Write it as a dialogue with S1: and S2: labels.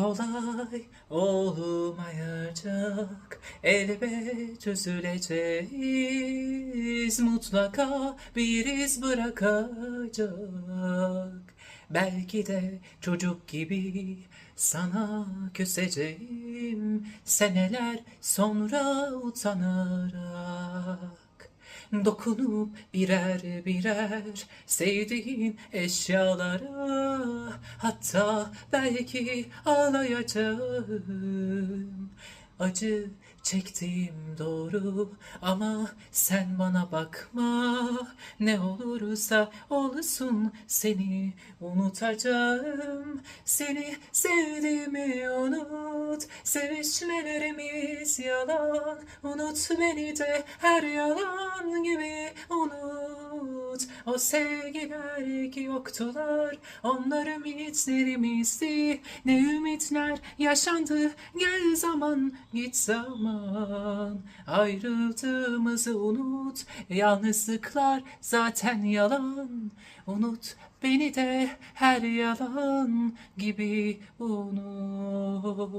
S1: kolay olmayacak. Elbet üzüleceğiz. Mutlaka bir iz bırakacak. Belki de çocuk gibi sana küseceğim. Seneler sonra utanarak Dokunup birer birer sevdiğin eşyalara Hatta belki ağlayacağım. Acı çektiğim doğru. Ama sen bana bakma. Ne olursa olsun seni unutacağım. Seni sevdiğimi unut. Sevişmelerimiz yalan. Unut beni de her yalan gibi unut O sevgiler ki yoktular. Onlar ümitlerimizdi Ne ümitler yaşandı. Gel zaman git zaman. Ayrıldığımızı unut. Yalnızlıklar zaten yalan. Unut beni de her yalan gibi unut